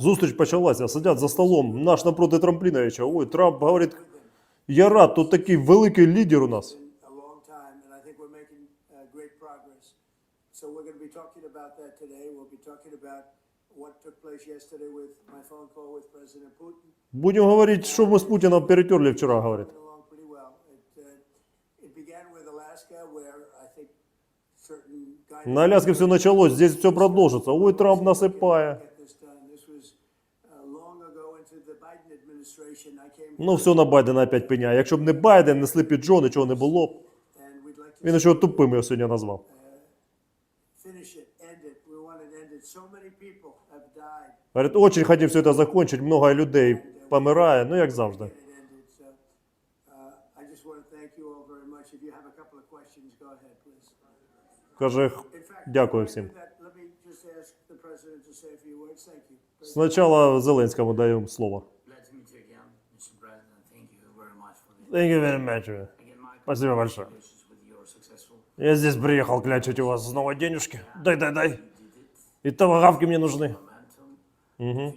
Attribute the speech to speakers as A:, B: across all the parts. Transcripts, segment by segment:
A: Зустріч почалася, сидять за столом, наш напроти Трампліновича. Ой, Трамп говорить, я рад, тут такий великий лідер у нас.
B: uh. So we're going to be talking about that
A: говорить.
B: Uh,
A: На Аляске все началось, здесь все продолжится. Ой, Трамп насыпая. Ну, все на Байдена опять пеняє. Якщо б не Байден, не Сліпі Джо, нічого не було б. Він ще тупим його сьогодні назвав.
B: died.
A: Говорить, очень хотів все це закончити, много людей помирає, ну як завжди.
B: uh.
A: Каже, дякую всім.
B: do that, let me just ask the president to say a few words.
A: Спочатку Зеленському даємо слово.
C: Thank you very much
A: Спасибо большое. Я здесь приехал клячить у вас снова денежки. Дай, дай, дай. И томагавки мне нужны.
C: uh,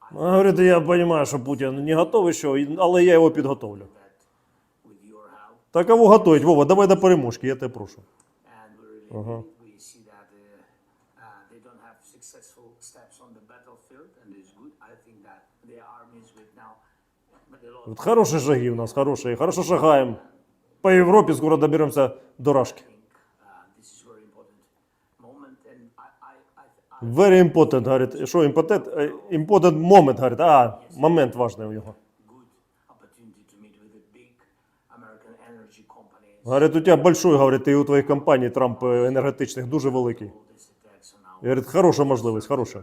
A: А, Говорить, я понимаю, що Путін не готовий ще, але я його підготовлю.
C: that with your help
A: Та кого готовить? Вова, давай до переможки, я тебе прошу.
C: and we really we, we see that uh, uh, they don't have successful steps on the battlefield and it's good. I think that their armies with now but a lot
A: От хороші шаги у нас, хороші. Хорошо шагаємо. По Європі скоро доберемося до Рашки.
C: uh, very important
A: important, говорить. Що? Е, Important moment, говорить. А, момент важний у нього.
C: good opportunity to meet with the big American energy
A: Говорить, у тебе большой, говорить, і у твоїх компаній Трамп енергетичних дуже великий.
C: Our
A: Говорить, хороша можливість, хороша.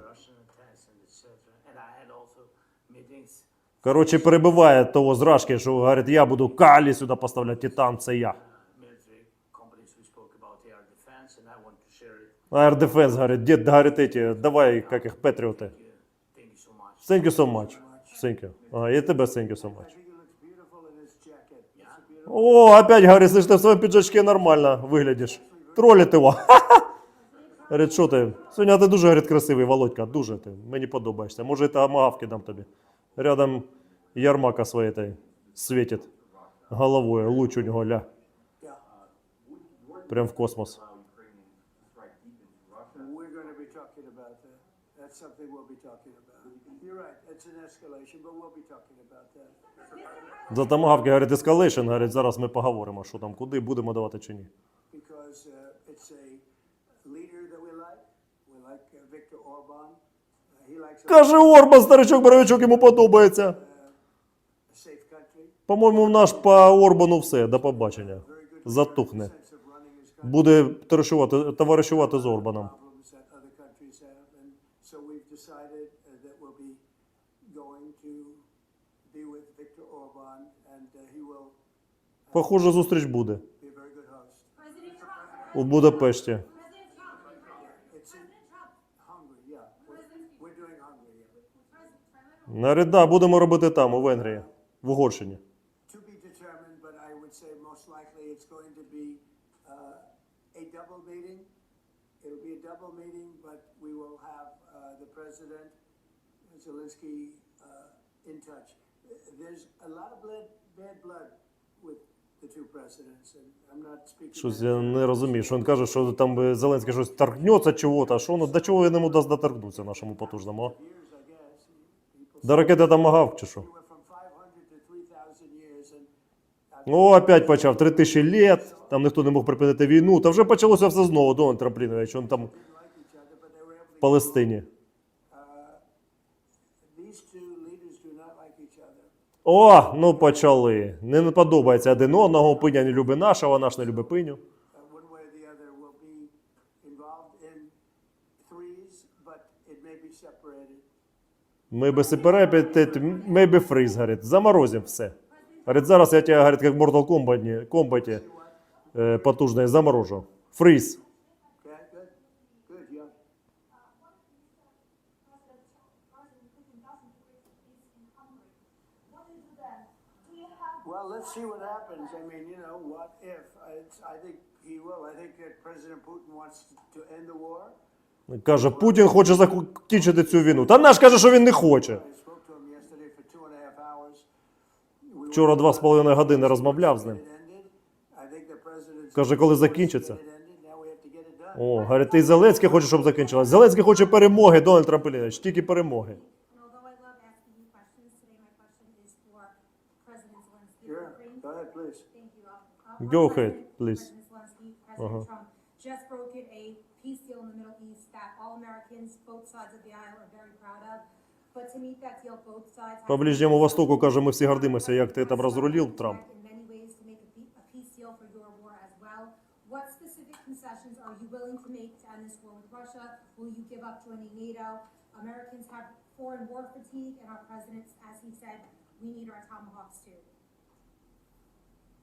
A: Коротше, перебиває того з що говорить, я буду калі сюди поставляти, Титан, це я.
C: air defense
A: говорить, дід, говорить, эти, давай, як їх, Петріоти.
C: Thank you so much.
A: Thank you. А, і тебе thank you so much.
B: I think he looks beautiful in his jacket. It's a beautiful.
A: О, опять, говорит, слышь, ты в своем пиджачке нормально выглядишь. Троллит его. Говорить, що ти? Сьогодні ти дуже говорить, красивий, Володька, дуже ти. Мені подобаєшся. Може, це амагавки дам тобі. Рядом ярмака своєї той світить головою, луч у нього ля.
B: Yeah.
A: Прям в космос.
B: We're going to be talking about that. That's something we'll be talking about. Escalation.
A: За тамагавки, говорить, ескалейшн, говорить, зараз ми поговоримо, що там, куди, будемо давати чи ні.
B: Uh, uh. Uh,
A: Каже Орбан, старичок, боровичок, йому подобається.
B: country.
A: По-моєму, в наш по Орбану все, до побачення. Затухне. Буде товаришувати з Орбаном.
B: Problems that other countries have. And so we've decided uh, that we'll be going to be with Viktor Orban and uh, he will
A: Похоже, зустріч буде
B: be a very good host.
D: President Trump.
A: у Будапешті.
D: President Trump.
B: It's in
D: President Trump.
B: Hungary, yeah. We're, we're doing Hungary. yeah.
D: President,
A: Нареда будемо робити там, у Венгрії, в Угорщині.
B: Uh, uh, Zelensky, uh, in touch.
A: Щось я не розумію, що він каже, що там Зеленський щось торкнеться чого-то, а що воно, до чого він йому дасть доторкнутися нашому потужному? а? До ракети Томагавк чи що?
B: say we're from 500 to 3,000 years, and
A: О, опять почав, три тисячі літ, там ніхто не мог припинити війну, та вже почалося все знову, Дональд Трамплінович, він там
B: didn't like each other, but they were able to
A: в Палестині.
B: These two leaders do not like each other.
A: О, ну почали. Не подобається один одного, пиня не любить нашого, наш не любить пиню.
B: Uh, one way or the other will be involved in threes, but it may be separated.
A: Maybe freeze, говорить. Заморозим все. Говорить, зараз я тебе, говорить, как в Mortal Kombat, Kombat э, потужный заморожу. Фриз.
B: Okay, good, good, yeah.
D: President Trump, President Putin doesn't agree to peace in Hungary. What do you do then? Do you have
B: Well, let's see what happens. I mean, you know, what if? It's, I think he will. I think that President Putin wants to end the war.
A: Каже, Путін хоче закінчити цю війну. Та наш каже, що він не хоче. Вчора два з половиною години розмовляв з ним. Каже, коли закінчиться. О, говорить, ти Зеленський хоче, щоб закінчилось. Зеленський хоче перемоги, Дональд Трамп Іллінович, тільки перемоги.
D: And although I love asking you questions, today my question is for President Zelensky of
B: Sure.
D: Ukraine.
B: Go ahead, please.
D: Thank you. Uh, uh,
A: Go ahead, please.
D: President Zelensky, President Trump just brokered a peace deal in the Middle East that all Americans, both sides of the aisle, are very proud of. But to meet that deal, both sides. have
A: По Ближньому Востоку, каже, ми всі гордимося, як ти там розрулив, Трамп.
D: In many ways to make a pe- a peace deal for your war as well. What specific concessions are you willing to make to end this war with Russia? Will you give up joining NATO? Americans have foreign war fatigue, and our president, as he said, we need our tomahawks too.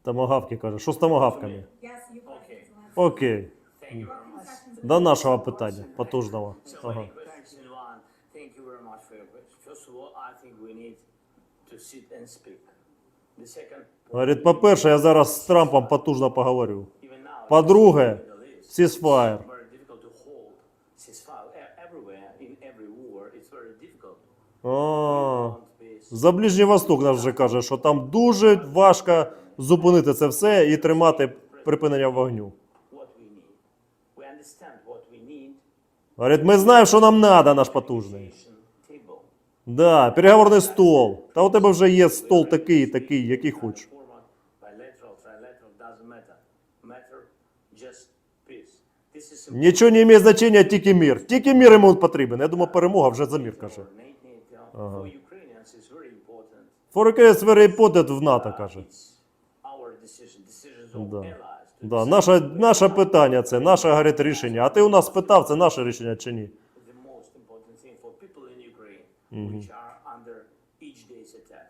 A: Тамагавки каже, що з тамагавками? Окей. До нашого питання, потужного. Ага.
C: Thank you very much for your question. First of all, I think we need to sit and speak. The second point,
A: Говорить, по-перше, я зараз з Трампом потужно поговорю. По-друге,
C: E- peace.
A: за Ближній Восток нас вже каже, що там дуже важко зупинити це все і тримати припинення вогню. Говорить, ми знаємо, що нам треба, наш потужний. Да, переговорний стол. Та у тебе вже є стол такий, такий, який хочеш. Нічого не має значення, тільки мір. Тільки мір йому потрібен. Я думаю, перемога вже за мір каже.
C: For Ukrainians, it's
A: Ukraine very important в НАТО каже.
C: It's our decision, decisions of
A: Да. Да, наше, наше питання це, наше говорить рішення. А ти у нас питав, це наше рішення чи ні?
C: each day's attack.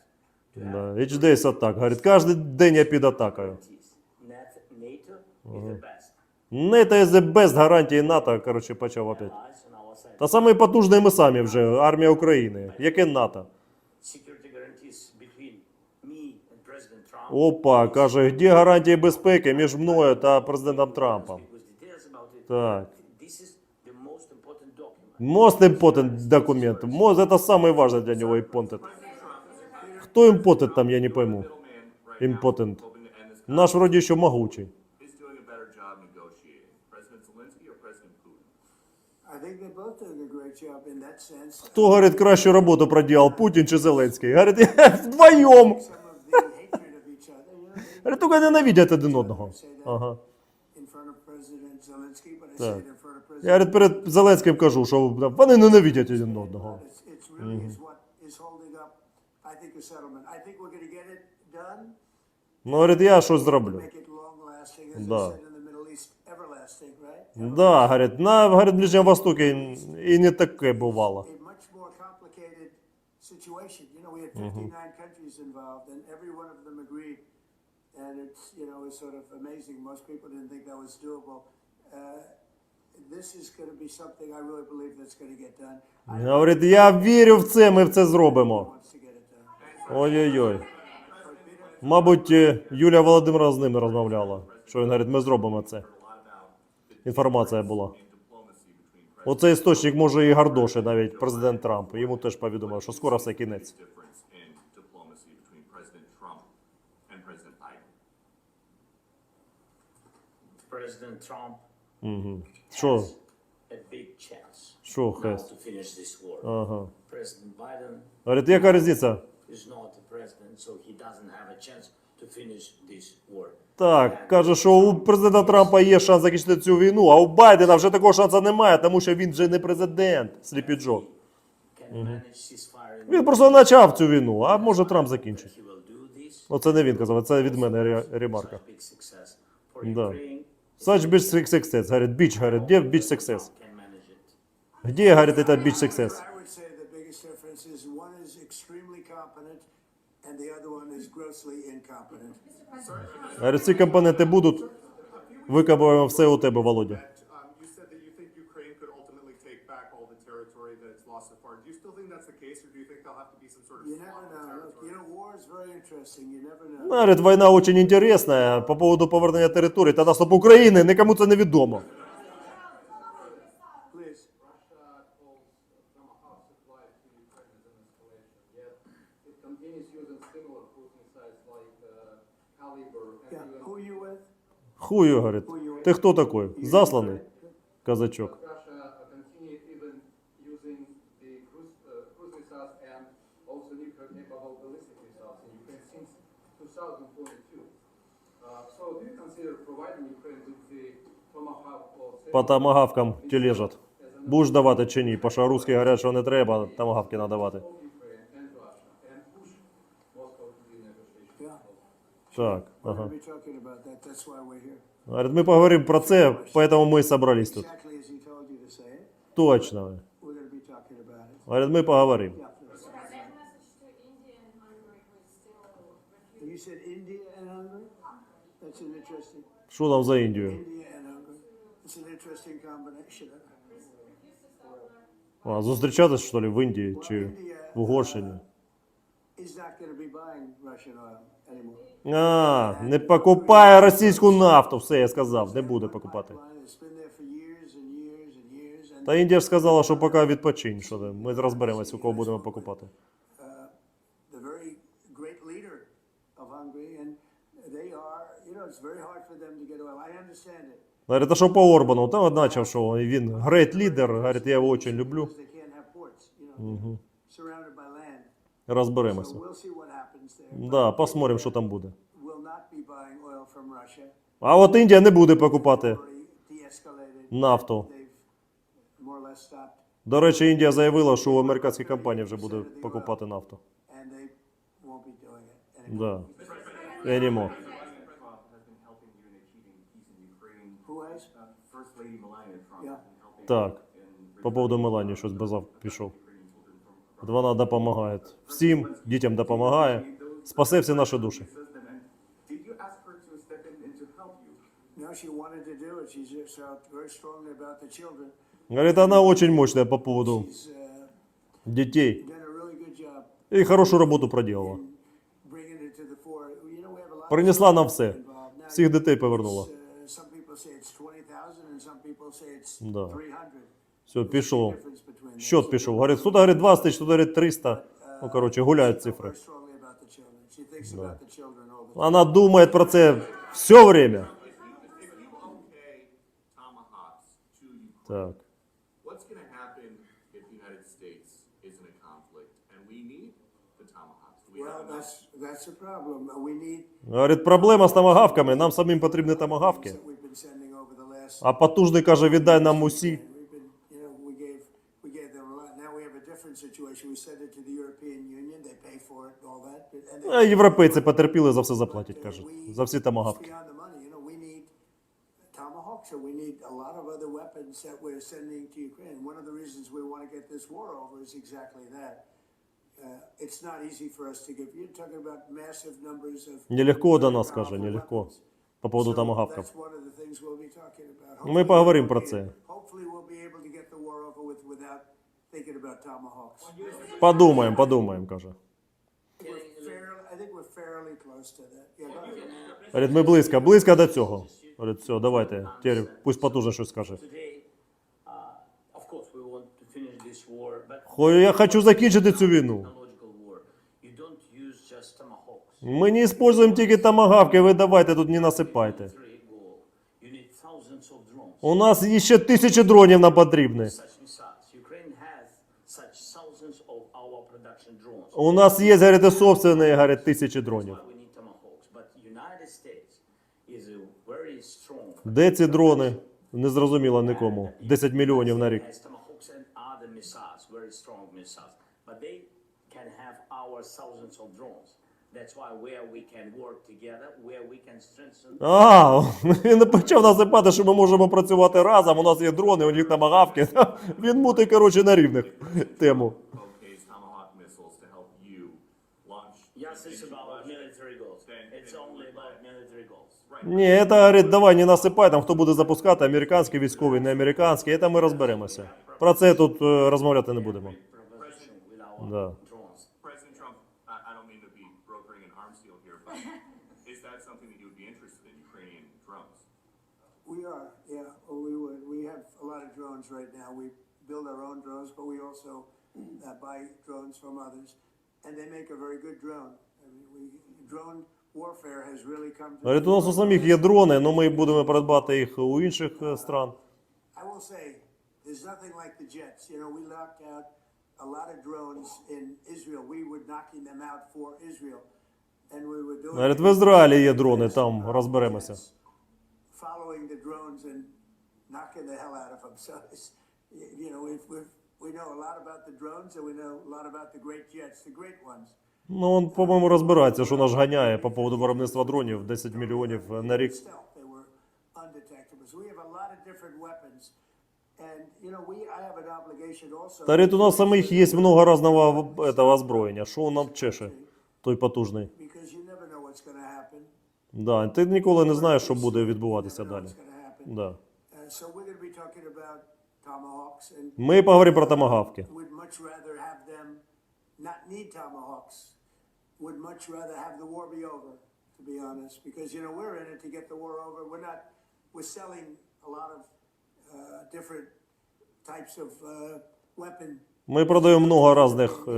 C: Have
A: Да, each атак. Говорить, кожен день я під атакою.
C: peace. Net- NATO is the best.
A: НАТО is the best гарантії НАТО, коротше, почав опять. Та саме потужний ми самі вже, армія України. Яке НАТО?
C: Security guarantees between me and President Trump.
A: Опа, каже, де гарантії безпеки між мною та президентом Трампом?
C: Speak with details about it.
A: Так.
C: This is the most important document.
A: Most important документ. Most, это самый важный для него important. Кто импотент там, я не пойму. Impotent. Наш вроде еще могучий.
E: is doing a better job negotiating? President Zelensky or President Putin?
B: I think they're both doing a great job in that sense.
A: Хто, говорит, кращу роботу проделал, Путін чи Зеленський? Говорит, вдвоєм. Говорит, тільки ненавидять один одного. Ага. Так. Я говорит, перед Зеленським кажу, що вони ненавидять один одного. Ну, говорит, я щось зроблю. Да. Да, говорит, на говорит, Ближньому Востокі і не
B: more complicated situation. You know, we had 59 countries involved, and every one of them agreed. And it's, you know, it's sort of amazing. Most people didn't think that was doable. Uh, this is going to be something I really believe that's going to get done.
A: Говорить, я вірю в це, ми в це зробимо.
B: wants to get it done.
A: Ой-ой-ой. Мабуть, е, Юлія Володимирівна з ними розмовляла. Що він говорить, ми зробимо це. Інформація була. Оцей істочник може і Гардоші, навіть президент Трамп. Йому теж повідомив, що скоро все кінець.
E: Difference in diplomacy between President Trump and President Biden.
C: President Trump
A: Що?
C: has a big chance
A: Що
C: now
A: хест?
C: to finish this war.
A: Ага.
C: President Biden
A: яка різниця?
C: is not a president, so he doesn't have a chance to finish this war.
A: Так, каже, що у президента Трампа є шанс закінчити цю війну, а у Байдена вже такого шансу немає, тому що він вже не президент, Сліпі Джо.
C: Can manage ceasefire. in
A: Він просто почав цю війну, а може Трамп закінчить.
C: He will do this.
A: Оце не він казав, це від мене ре- ремарка.
C: Big success for
A: Да.
C: Ukraine.
A: Such beach success. Говорит, beach, говорит, где beach success? Где, говорит, это beach success? Говорит, ці компоненти будуть, викопуємо все у тебе, Володя.
E: Um. Do you still think that's the case, or do you think there'll have to be
B: You never know. Look,
E: territory?
B: you know, war war is very interesting. You never know.
A: Ну, Говорить, війна дуже інтересна по поводу повернення території та наступ України, нікому це не відомо.
B: Please.
F: Uh,
B: Yeah. Who you with?
A: Хую, говорить. Ти хто такий? Засланий? Казачок.
F: Russia uh, continue even using the cruise, uh, cruise missiles and also nuclear capable ballistic missiles in Ukraine since 2022. Uh, so do you consider providing Ukraine with the Tomahawk or
A: По тамагавкам тележать. Будеш давати чи ні? Що русські говорять, що не треба, тамагавки надавати. Так, ага. Говорить, ми поговоримо про це, поэтому ми і собрались тут. Точно.
B: That's an interesting.
A: Що там за Індію?
B: India and Hungary. It's an interesting combination.
A: А, зустрічатись, що ли, в Індії чи в Угорщині?
B: Not going be buying Russian oil anymore.
A: А, не покупає російську нафту. Все, я сказав, не буде покупати. Та Індія ж сказала, що поки відпочинь, що там, ми розберемось, у кого будемо покупати.
B: they are, you know, it's very hard for them to get oil. I understand it.
A: Говорить, а що по Орбану? Та от що він грейт лідер, говорить, я його дуже люблю.
B: So
A: Розберемося. Да, посмотрим, що там буде. А от Індія не буде покупати нафту. До речі, Індія заявила, що у американській компанії вже буде покупати нафту. Да. Anymore.
E: President Trump has been helping you in achieving peace in Ukraine.
B: Who has?
E: Uh, First Lady Melania Trump
B: Yeah.
E: has been helping
A: Так. По поводу Мелані щось базав пішов. От Вона допомагає. Всім дітям допомагає. Спасе всі наші душі. Говорит, она очень мощная по поводу
B: uh,
A: детей. И хорошую работу проделала. Принесла нам все. Всіх дітей повернула.
B: it's, uh, some people say it's 20,000 and some people say it's
A: Да.
B: 300.
A: Все, пішов. Счет пішов. Говорит, тут говорит 20 тисяч, тут говорит 300. Ну, короче, гуляють цифри.
B: time.
A: Вона думає про це все время. Так.
B: Uh,
A: Говорить, проблема з тамагавками. Нам самим потрібні тамагавки.
B: that we've been sending over the last.
A: А потужний каже, віддай нам усі.
B: We've been, you know, we gave, we gave them a lot. Now we have a different situation. We send it to the European Union. They pay for it and all that. And they-
A: А європейці потерпіли, за все заплатять, кажуть. За всі
B: It's
A: тамагавки.
B: beyond the money. You know, we need tomahawks, or we need a lot of other weapons that we're sending to Ukraine. One of the reasons we want to get this war over is exactly that. Uh, it's not easy for us to give. You're talking about massive numbers of.
A: Нелегко до нас,
B: very
A: каже. По поводу
B: Hopefully
A: поговоримо
B: we'll
A: про це. Подумаємо, подумаємо, каже. Говорить, ми близько, близько до цього. Говорить, все, давайте. Тепер пусть потужно щось скаже.
C: Uh,
A: Я хочу закінчити цю війну.
C: technological war. You don't use just tomahawks.
A: Ми не використовуємо тільки тамагавки, ви давайте тут не насипайте. У нас ще тисячі дронів нам потрібні. У нас є, говорить, собственні, говорить, тисячі дронів. Де ці дрони? Не зрозуміло нікому. 10 мільйонів на рік.
C: Has tomahawks and other missiles, very strong missiles. But they can have our thousands of drones. That's why where we can work together, where we can strengthen
A: А, він почав насипати, що ми можемо працювати разом. У нас є дрони, у них тамагавки. Він мутить, коротше, на рівних тему.
E: Okay, Tomahawk missiles to help you launch.
C: Yes, it's about military goals. It's only about military goals.
A: Ні, це говорить, давай не насипай, там хто буде запускати, американський військовий, не американський, це ми розберемося. Про це тут е, розмовляти не будемо. Да.
B: We are, yeah, well, we would. We have a lot of drones right now. We build our own drones, but we also uh, buy drones from others, and they make a very good drone. I mean, we, drone warfare has really come to.
A: Говорить, у нас у самих є дрони, але ми будемо придбати їх у інших е, стран.
B: I will say, there's nothing like the jets. You know, we knocked out a lot of drones in Israel. We were knocking them out for Israel, and we were doing.
A: Говорить, в Ізраїлі є дрони, там розберемося.
B: Following the drones and knocking the hell out of them. So, it's, you know, we've, we've, we know a lot about the drones, and we know a lot about the great jets, the great ones.
A: Ну, він, по-моєму, розбирається, що нас ганяє по поводу виробництва дронів 10 мільйонів на рік.
B: Stealth, they were undetectable. So we have a lot of different weapons, and you know, we I have an obligation also.
A: Та говорить, у нас самих є много різного этого озброєння. Що нам чеше, той потужний.
B: Because you never know what's going to happen.
A: Да, ти ніколи не знаєш, що буде відбуватися далі.
B: what's going to happen.
A: Да.
B: Uh, so we're going to be talking about tomahawks, and
A: Ми поговоримо про томагавки.
B: would much rather have them not need tomahawks. Would much rather have the war be over, to be honest, because you know we're in it to get the war over. We're not. We're selling a lot of uh, different types of uh, weapon.
A: Ми продаємо много різних е,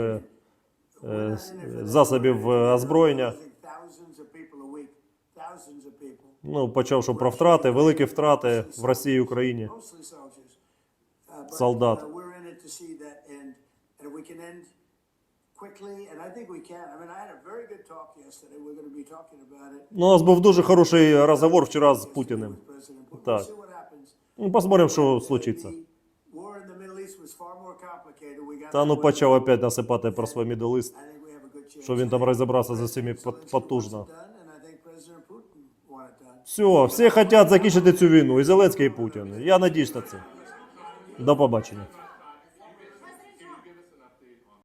A: е,
B: that.
A: засобів е, озброєння.
B: Losing Thousands of people a week. Thousands of people.
A: Ну, почавши про втрати, великі втрати в Росії і Україні.
B: Uh,
A: Солдат.
B: uh.
A: Ну, у нас був дуже хороший розговор вчора з Путіним. Так. Ну, посмотрим, що случиться. Та ну почав опять насипати про свій мідолист, що він там розібрався
B: wants it
A: потужно.
B: done, and I think President Putin want it done.
A: Все, всі хочуть закінчити цю війну, і Зеленський, і Путін. Я надіюсь на це. До побачення.